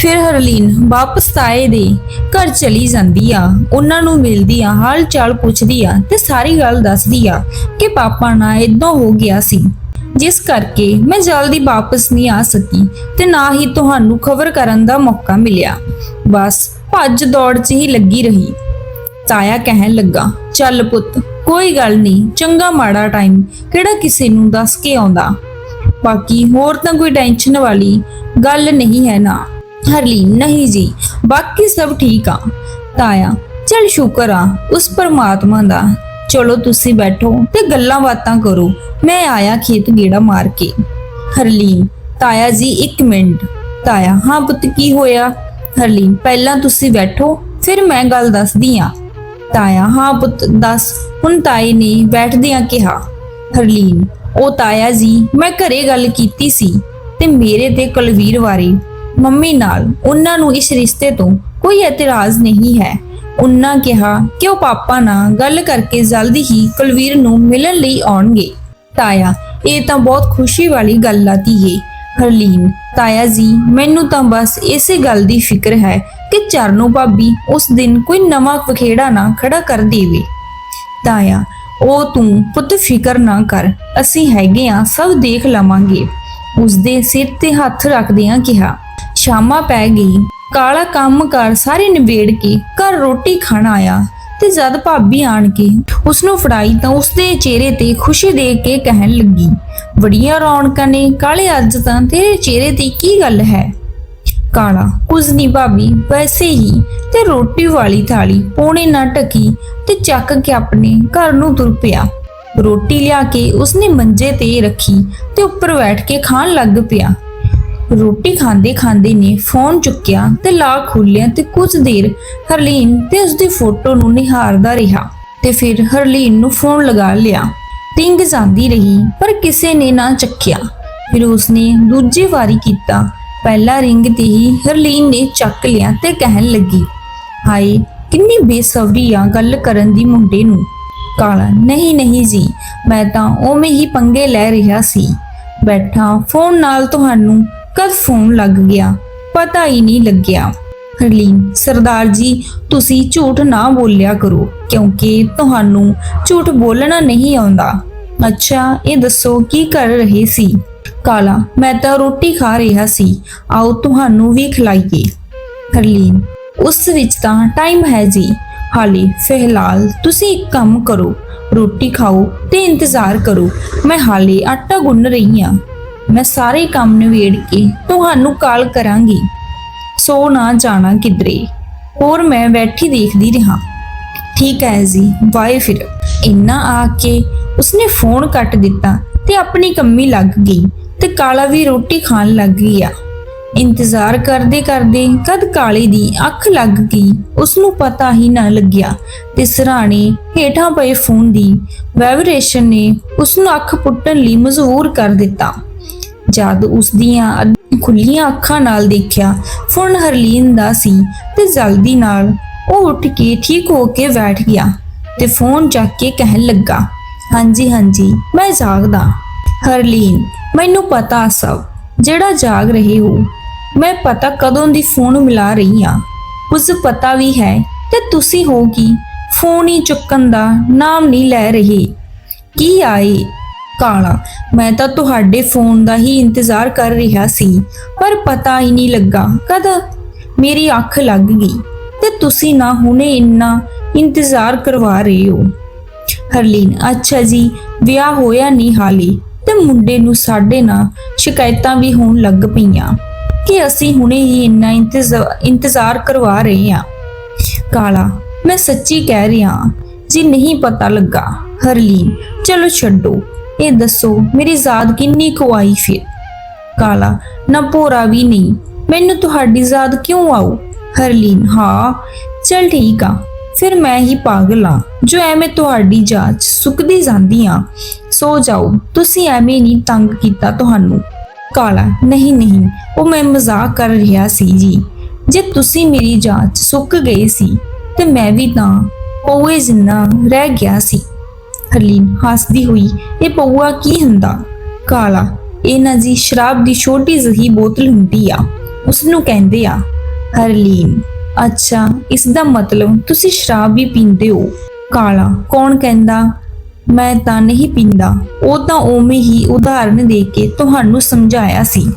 ਫਿਰ ਹਰਲੀਨ ਵਾਪਸ ਤਾਏ ਦੇ ਘਰ ਚਲੀ ਜਾਂਦੀ ਆ। ਉਹਨਾਂ ਨੂੰ ਮਿਲਦੀ ਆ ਹਾਲ ਚਾਲ ਪੁੱਛਦੀ ਆ ਤੇ ਸਾਰੀ ਗੱਲ ਦੱਸਦੀ ਆ ਕਿ ਪਾਪਾ ਨਾਲ ਇਦਾਂ ਹੋ ਗਿਆ ਸੀ। ਜਿਸ ਕਰਕੇ ਮੈਂ ਜਲਦੀ ਵਾਪਸ ਨਹੀਂ ਆ ਸਕੀ ਤੇ ਨਾ ਹੀ ਤੁਹਾਨੂੰ ਖਬਰ ਕਰਨ ਦਾ ਮੌਕਾ ਮਿਲਿਆ। ਬਸ ਭੱਜ ਦੌੜ 'ਚ ਹੀ ਲੱਗੀ ਰਹੀ। ਤਾਇਆ ਕਹਿਣ ਲੱਗਾ, ਚੱਲ ਪੁੱਤ, ਕੋਈ ਗੱਲ ਨਹੀਂ, ਚੰਗਾ ਮਾੜਾ ਟਾਈਮ ਕਿਹੜਾ ਕਿਸੇ ਨੂੰ ਦੱਸ ਕੇ ਆਉਂਦਾ? ਬਾਕੀ ਹੋਰ ਤਾਂ ਕੋਈ ਟੈਨਸ਼ਨ ਵਾਲੀ ਗੱਲ ਨਹੀਂ ਹੈ ਨਾ। ਹਰਲੀਨ ਨਹੀਂ ਜੀ ਬਾਕੀ ਸਭ ਠੀਕ ਆ ਤਾਇਆ ਚਲ ਸ਼ੁਕਰ ਆ ਉਸ ਪਰਮਾਤਮਾ ਦਾ ਚਲੋ ਤੁਸੀਂ ਬੈਠੋ ਤੇ ਗੱਲਾਂ ਬਾਤਾਂ ਕਰੋ ਮੈਂ ਆਇਆ ਖੇਤ ਗੇੜਾ ਮਾਰ ਕੇ ਹਰਲੀਨ ਤਾਇਆ ਜੀ 1 ਮਿੰਟ ਤਾਇਆ ਹਾਂ ਪੁੱਤ ਕੀ ਹੋਇਆ ਹਰਲੀਨ ਪਹਿਲਾਂ ਤੁਸੀਂ ਬੈਠੋ ਫਿਰ ਮੈਂ ਗੱਲ ਦੱਸਦੀ ਆ ਤਾਇਆ ਹਾਂ ਪੁੱਤ ਦੱਸ ਹੁਣ ਤਾਈ ਨੇ ਬੈਠਦਿਆਂ ਕਿਹਾ ਹਰਲੀਨ ਉਹ ਤਾਇਆ ਜੀ ਮੈਂ ਘਰੇ ਗੱਲ ਕੀਤੀ ਸੀ ਤੇ ਮੇਰੇ ਤੇ ਕੁਲਵੀਰ ਬਾਰੇ ਮੰਮੀ ਨਾਲ ਉਹਨਾਂ ਨੂੰ ਇਸ ਰਿਸ਼ਤੇ ਤੋਂ ਕੋਈ ਇਤਰਾਜ਼ ਨਹੀਂ ਹੈ। ਉਹਨਾਂ ਕਿਹਾ ਕਿ ਉਹ ਪਾਪਾ ਨਾਲ ਗੱਲ ਕਰਕੇ ਜਲਦੀ ਹੀ ਕੁਲਵੀਰ ਨੂੰ ਮਿਲਣ ਲਈ ਆਉਣਗੇ। ਤਾਇਆ, ਇਹ ਤਾਂ ਬਹੁਤ ਖੁਸ਼ੀ ਵਾਲੀ ਗੱਲ ਆ ਧੀਏ। ਹਰਲੀਨ, ਤਾਇਆ ਜੀ, ਮੈਨੂੰ ਤਾਂ ਬਸ ਇਸੇ ਗੱਲ ਦੀ ਫਿਕਰ ਹੈ ਕਿ ਚਰਨੋ ਭਾਬੀ ਉਸ ਦਿਨ ਕੋਈ ਨਵਾਂ ਵਖੇੜਾ ਨਾ ਖੜਾ ਕਰ ਦੇਵੇ। ਤਾਇਆ, ਉਹ ਤੂੰ ਪੁੱਤ ਫਿਕਰ ਨਾ ਕਰ, ਅਸੀਂ ਹੈਗੇ ਆ, ਸਭ ਦੇਖ ਲਵਾਂਗੇ। ਉਸਦੇ ਸਿਰ ਤੇ ਹੱਥ ਰੱਖਦਿਆਂ ਕਿਹਾ। ਸ਼ਾਮਾਂ ਪੈ ਗਈ। ਕਾਲਾ ਕੰਮ ਕਰ ਸਾਰੇ ਨਿਬੇੜ ਕੇ ਘਰ ਰੋਟੀ ਖਾਣ ਆਇਆ ਤੇ ਜਦ ਭਾਬੀ ਆਣ ਕੇ ਉਸ ਨੂੰ ਫੜਾਈ ਤਾਂ ਉਸਦੇ ਚਿਹਰੇ ਤੇ ਖੁਸ਼ੀ ਦੇਖ ਕੇ ਕਹਿਣ ਲੱਗੀ ਬੜੀਆਂ ਰੌਣਕਾਂ ਨੇ, ਕਾਲੇ ਅੱਜ ਤਾਂ ਤੇਰੇ ਚਿਹਰੇ ਤੇ ਕੀ ਗੱਲ ਹੈ? ਕਾਲਾ, ਕੁਝ ਨਹੀਂ ਭਾਬੀ, ਵੈਸੇ ਹੀ ਤੇ ਰੋਟੀ ਵਾਲੀ ਥਾਲੀ ਪੌਣੇ ਨਾ ਟਕੀ ਤੇ ਚੱਕ ਕੇ ਆਪਣੇ ਘਰ ਨੂੰ ਤੁਰ ਪਿਆ। ਰੋਟੀ ਲਿਆ ਕੇ ਉਸਨੇ ਮੰਜੇ ਤੇ ਰੱਖੀ ਤੇ ਉੱਪਰ ਬੈਠ ਕੇ ਖਾਣ ਲੱਗ ਪਿਆ। ਰੋਟੀ ਖਾਂਦੇ ਖਾਂਦੇ ਨੇ ਫੋਨ ਚੁੱਕਿਆ ਤੇ ਲਾ ਖੋਲਿਆ ਤੇ ਕੁਝ ਦੇਰ ਹਰਲੀਨ ਤੇ ਉਸਦੀ ਫੋਟੋ ਨੂੰ ਨਿਹਾਰਦਾ ਰਿਹਾ ਤੇ ਫਿਰ ਹਰਲੀਨ ਨੂੰ ਫੋਨ ਲਗਾ ਲਿਆ। ਟਿੰਗ ਜਾਂਦੀ ਰਹੀ, ਪਰ ਕਿਸੇ ਨੇ ਨਾ ਚੱਕਿਆ। ਫਿਰ ਉਸਨੇ ਦੂਜੀ ਵਾਰੀ ਕੀਤਾ। ਪਹਿਲਾ ਰਿੰਗ ਤੇ ਹੀ ਹਰਲੀਨ ਨੇ ਚੱਕ ਲਿਆ ਤੇ ਕਹਿਣ ਲੱਗੀ, ਹਾਏ, ਕਿੰਨੀ ਬੇਸਬਰੀ ਆ ਗੱਲ ਕਰਨ ਦੀ ਮੁੰਡੇ ਨੂੰ। ਕਾਲਾ, ਨਹੀਂ ਨਹੀਂ ਜੀ, ਮੈਂ ਤਾਂ ਉਵੇਂ ਹੀ ਪੰਗੇ ਲੈ ਰਿਹਾ ਸੀ। ਬੈਠਾ, ਫੋਨ ਨਾਲ ਤੁਹਾਨੂੰ ਕਦ ਫੋਨ ਲੱਗ ਗਿਆ? ਪਤਾ ਹੀ ਨਹੀਂ ਲੱਗਿਆ। ਹਰਲੀਨ, ਸਰਦਾਰ ਜੀ, ਤੁਸੀਂ ਝੂਠ ਨਾ ਬੋਲਿਆ ਕਰੋ, ਕਿਉਂਕਿ ਤੁਹਾਨੂੰ ਝੂਠ ਬੋਲਣਾ ਨਹੀਂ ਆਉਂਦਾ। ਅੱਛਾ, ਇਹ ਦੱਸੋ ਕੀ ਕਰ ਰਹੇ ਸੀ? ਕਾਲਾ, ਮੈਂ ਤਾਂ ਰੋਟੀ ਖਾ ਰਿਹਾ ਸੀ। ਆਓ ਤੁਹਾਨੂੰ ਵੀ ਖਿਲਾਈਏ। ਹਰਲੀਨ, ਉਸ ਵਿੱਚ ਤਾਂ ਟਾਈਮ ਹੈ ਜੀ। ਹਾਲੇ ਫਿਲਹਾਲ ਤੁਸੀਂ ਇੱਕ ਕੰਮ ਕਰੋ। ਰੋਟੀ ਖਾਓ ਤੇ ਇੰਤਜ਼ਾਰ ਕਰੋ। ਮੈਂ ਹਾਲੇ ਆਟਾ ਗੁੰਨ ਰਹੀ ਹਾਂ। ਮੈਂ ਸਾਰੇ ਕੰਮ ਨਿਬੇੜ ਕੇ ਤੁਹਾਨੂੰ ਕਾਲ ਕਰਾਂਗੀ। ਸੋ ਨਾ ਜਾਣਾ ਕਿਧਰੇ। ਹੋਰ ਮੈਂ ਬੈਠੀ ਦੇਖਦੀ ਰਹਾ। ਠੀਕ ਹੈ ਜੀ ਬਾਏ ਫਿਰ। ਇੰਨਾ ਆ ਕੇ ਉਸਨੇ ਫੋਨ ਕੱਟ ਦਿੱਤਾ ਤੇ ਆਪਣੀ ਕੰਮੀ ਲੱਗ ਗਈ ਤੇ ਕਾਲਾ ਵੀ ਰੋਟੀ ਖਾਣ ਲੱਗ ਗਿਆ। ਇੰਤਜ਼ਾਰ ਕਰਦੇ ਕਰਦੇ ਕਦ ਕਾਲੇ ਦੀ ਅੱਖ ਲੱਗ ਗਈ ਉਸ ਨੂੰ ਪਤਾ ਹੀ ਨਾ ਲੱਗਿਆ ਤੇ ਸਰਾਣੇ ਹੇਠਾਂ ਪਏ ਫੋਨ ਦੀ ਵਾਈਬ੍ਰੇਸ਼ਨ ਨੇ ਉਸ ਨੂੰ ਅੱਖ ਪੁੱਟਣ ਲਈ ਮਜਬੂਰ ਕਰ ਦਿੱਤਾ। ਜਦ ਉਸ ਦੀਆਂ ਖੁੱਲੀਆਂ ਅੱਖਾਂ ਨਾਲ ਦੇਖਿਆ ਫੋਨ ਹਰਲੀਨ ਦਾ ਸੀ ਤੇ ਜਲਦੀ ਨਾਲ ਉਹ ਉੱਠ ਕੇ ਠੀਕ ਹੋ ਕੇ ਬੈਠ ਗਿਆ ਤੇ ਫੋਨ ਚੱਕ ਕੇ ਕਹਿਣ ਲੱਗਾ, ਹਾਂਜੀ ਹਾਂਜੀ, ਮੈਂ ਜਾਗਦਾ। ਹਰਲੀਨ, ਮੈਨੂੰ ਪਤਾ ਸਭ। ਜਿਹੜਾ ਜਾਗ ਰਹੇ ਹੋ, ਮੈਂ ਪਤਾ ਕਦੋਂ ਦੀ ਫੋਨ ਮਿਲਾ ਰਹੀ ਆ ਉਸ ਪਤਾ ਵੀ ਹੈ ਤੇ ਤੁਸੀਂ ਹੋ ਕੀ? ਫੋਨ ਹੀ ਚੁੱਕਣ ਦਾ ਨਾਮ ਨਹੀਂ ਲੈ ਰਹੇ। ਕੀ ਆਏ? ਕਾਲਾ। ਮੈਂ ਤਾਂ ਤੁਹਾਡੇ ਫੋਨ ਦਾ ਹੀ ਇੰਤਜ਼ਾਰ ਕਰ ਰਿਹਾ ਸੀ, ਪਰ ਪਤਾ ਹੀ ਨਹੀਂ ਲੱਗਾ ਕਦ ਮੇਰੀ ਅੱਖ ਲੱਗ ਗਈ। ਤੇ ਤੁਸੀਂ ਨਾ ਹੁਣੇ ਇੰਨਾ ਇੰਤਜ਼ਾਰ ਕਰਵਾ ਰਹੇ ਹੋ। ਹਰਲੀਨ, ਅੱਛਾ ਜੀ, ਵਿਆਹ ਹੋਇਆ ਨਹੀਂ ਹਾਲੇ, ਤੇ ਮੁੰਡੇ ਨੂੰ ਸਾਡੇ ਨਾਲ ਸ਼ਿਕਾਇਤਾਂ ਵੀ ਹੋਣ ਲੱਗ ਪਈਆਂ ਕਿ ਅਸੀਂ ਹੁਣੇ ਹੀ ਇੰਨਾ ਇੰਤਜ਼ਾ- ਇੰਤਜ਼ਾਰ ਕਰਵਾ ਰਹੇ ਹਾਂ। ਕਾਲਾ, ਮੈਂ ਸੱਚੀ ਕਹਿ ਰਿਹਾ ਜੀ ਨਹੀਂ ਪਤਾ ਲੱਗਾ, ਹਰਲੀਨ, ਚਲੋ ਛੱਡੋ। ਇਹ ਦੱਸੋ, ਮੇਰੀ ਜ਼ਾਦ ਕਿੰਨੀ ਕੁ ਆਈ ਫਿਰ ਕਾਲਾ, ਨਾ ਭੋਰਾ ਵੀ ਨਹੀਂ। ਮੈਨੂੰ ਤੁਹਾਡੀ ਜ਼ਾਦ ਕਿਉਂ ਆਉ ਹਰਲੀਨ, ਹਾਂ, ਚਲ ਠੀਕ ਆ। ਫਿਰ ਮੈਂ ਹੀ ਪਾਗਲ ਆ, ਜੋ ਐਵੇਂ ਤੁਹਾਡੀ ਜਾਂਚ ਸੁੱਕਦੀ ਜਾਂਦੀ ਆ। ਸੋ ਜਾਓ, ਤੁਸੀਂ ਐਵੇਂ ਨਹੀਂ ਤੰਗ ਕੀਤਾ ਤੁਹਾਨੂੰ। ਕਾਲਾ, ਨਹੀਂ ਨਹੀਂ, ਉਹ ਮੈਂ ਮਜ਼ਾਕ ਕਰ ਰਿਹਾ ਸੀ ਜੀ। ਜੇ ਤੁਸੀਂ ਮੇਰੀ ਜਾਂਚ ਸੁੱਕ ਗਏ ਸੀ, ਤੇ ਮੈਂ ਵੀ ਤਾਂ ਪਊਏ ਜਿੰਨਾ ਰਹਿ ਗਿਆ ਸੀ। ਹਰਲੀਨ ਹੱਸਦੀ ਹੋਈ, ਇਹ ਪਊਆ ਕੀ ਹੁੰਦਾ? ਕਾਲਾ ਇਹ ਨਾ ਜੀ ਸ਼ਰਾਬ ਦੀ ਛੋਟੀ ਜਿਹੀ ਬੋਤਲ ਹੁੰਦੀ ਆ। ਉਸ ਨੂੰ ਕਹਿੰਦੇ ਆ, ਹਰਲੀਨ, ਅੱਛਾ, ਇਸ ਦਾ ਮਤਲਬ ਤੁਸੀਂ ਸ਼ਰਾਬ ਵੀ ਪੀਂਦੇ ਹੋ। ਕਾਲਾ, ਕੌਣ ਕਹਿੰਦਾ? ਮੈਂ ਤਾਂ ਨਹੀਂ ਪੀਂਦਾ। ਉਹ ਤਾਂ ਉਵੇਂ ਹੀ ਉਦਾਹਰਨ ਦੇ ਕੇ ਤੁਹਾਨੂੰ ਸਮਝਾਇਆ ਸੀ।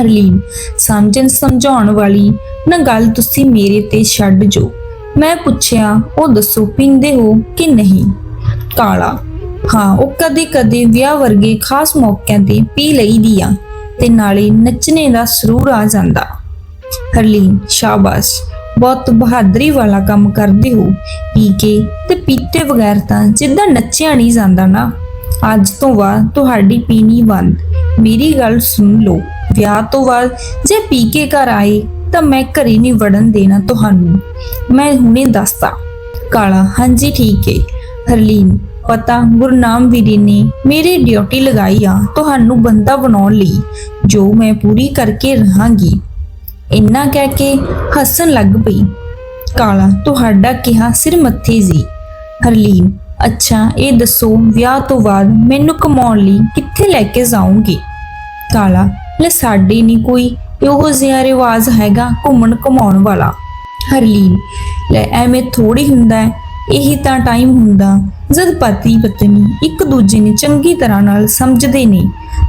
ਹਰਲੀਨ, ਸਮਝਣ ਸਮਝਾਉਣ ਵਾਲੀ, ਨਾ ਗੱਲ ਤੁਸੀਂ ਮੇਰੇ ਤੇ ਛੱਡ ਜੋ ਮੈਂ ਪੁੱਛਿਆ, ਉਹ ਦੱਸੋ ਪੀਂਦੇ ਹੋ ਕਿ ਨਹੀਂ? ਕਾਲਾ। ਹਾਂ, ਉਹ ਕਦੇ ਕਦੇ ਵਿਆਹ ਵਰਗੇ ਖਾਸ ਮੌਕਿਆਂ ਤੇ ਪੀ ਲਈਦੀ ਆ ਤੇ ਨਾਲੇ ਨੱਚਣੇ ਦਾ ਸਰੂਰ ਆ ਜਾਂਦਾ। ਹਰਲੀਨ, ਸ਼ਾਬਾਸ਼, ਬਹੁਤ ਬਹਾਦਰੀ ਵਾਲਾ ਕੰਮ ਕਰਦੇ ਹੋ। ਪੀ ਕੇ ਤੇ ਪੀਤੇ ਬਗੈਰ ਤਾਂ ਜਿੱਦਾਂ ਨੱਚਿਆ ਨਹੀਂ ਜਾਂਦਾ ਨਾ। ਅੱਜ ਤੋਂ ਬਾਅਦ ਤੁਹਾਡੀ ਪੀਣੀ ਬੰਦ। ਮੇਰੀ ਗੱਲ ਸੁਣ ਲਓ। ਵਿਆਹ ਤੋਂ ਬਾਅਦ ਜੇ ਪੀ ਕੇ ਘਰ ਆਏ ਤਾਂ ਮੈਂ ਘਰੇ ਨਹੀਂ ਵੜਨ ਦੇਣਾ ਤੁਹਾਨੂੰ। ਮੈਂ ਹੁਣੇ ਦੱਸਦਾ। ਕਾਲਾ, ਹਾਂਜੀ, ਠੀਕ ਹੈ ਹਰਲੀਨ ਪਤਾ ਗੁਰਨਾਮ ਵੀਰੇ ਨੇ ਮੇਰੀ ਡਿਊਟੀ ਲਗਾਈ ਆ ਤੁਹਾਨੂੰ ਬੰਦਾ ਬਣਾਉਣ ਲਈ, ਜੋ ਮੈਂ ਪੂਰੀ ਕਰਕੇ ਰਹਾਂਗੀ। ਇੰਨਾ ਕਹਿ ਕੇ ਹੱਸਣ ਲੱਗ ਪਈ। ਕਾਲਾ ਤੁਹਾਡਾ ਕਿਹਾ ਸਿਰ ਮੱਥੇ ਜੀ। ਹਰਲੀਨ, ਅੱਛਾ, ਇਹ ਦੱਸੋ, ਵਿਆਹ ਤੋਂ ਬਾਅਦ ਮੈਨੂੰ ਕਮਾਉਣ ਲਈ ਕਿੱਥੇ ਲੈ ਕੇ ਜਾਓਗੇ? ਕਾਲਾ, ਲੈ ਸਾਡੇ ਨਹੀਂ ਕੋਈ ਇਹੋ ਜਿਹਾ ਰਿਵਾਜ ਹੈਗਾ ਘੁੰਮਣ ਕਮਾਉਣ ਵਾਲਾ। ਹਰਲੀਨ, ਲੈ ਐਵੇਂ ਥੋੜੀ ਹੁੰਦਾ ਹੈ ਇਹੀ ਤਾਂ ਟਾਈਮ ਹੁੰਦਾ। ਜਦ ਪਤੀ ਪਤਨੀ ਇੱਕ ਦੂਜੇ ਨੂੰ ਚੰਗੀ ਤਰ੍ਹਾਂ ਨਾਲ ਸਮਝਦੇ ਨੇ,